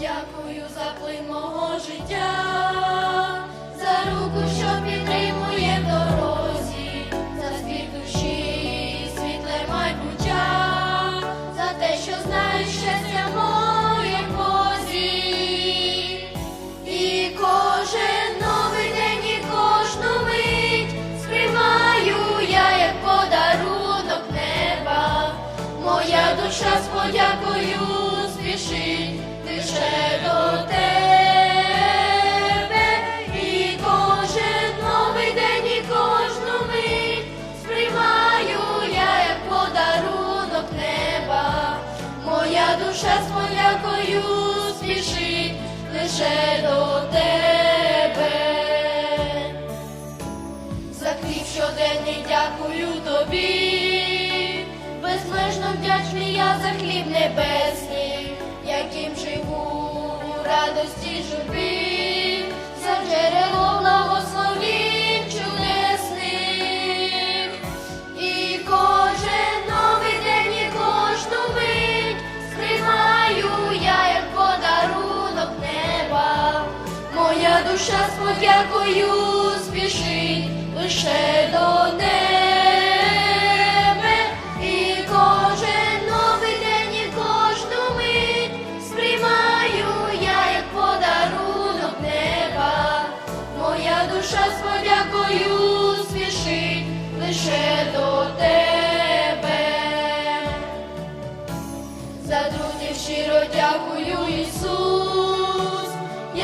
Дякую за плин мого життя, за руку, щоб... тобі, безмежно вдячний я за хліб небесний, яким живу у радості журбі, за джерело благословінь чудесних, і кожен новий день, і кожну мить сприймаю я, як подарунок неба, моя душа з подякою спішить лише до.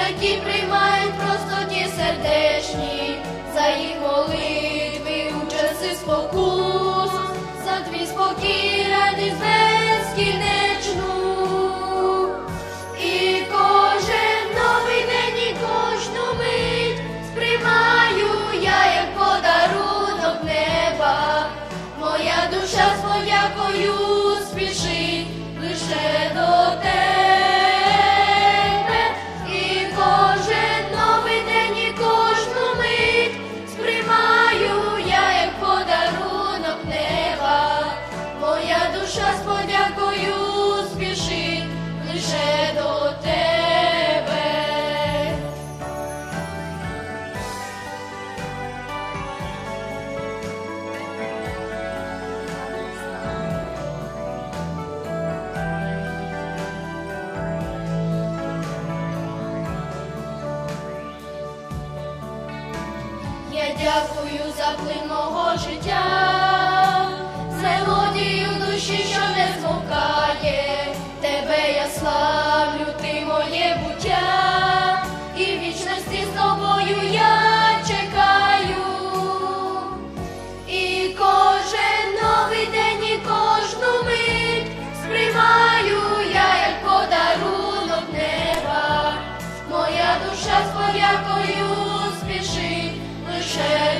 святі приймають просто ті сердечні, за їх молитви у часи спокус, за твій спокій радість. дякую за плин мого життя, мелодію душі, що не змовкає, тебе я славлю, ти моє буття, і вічності з тобою я чекаю, і кожен новий день, і кожну мить сприймаю я, як подарунок неба, моя душа з подякою спішить. share.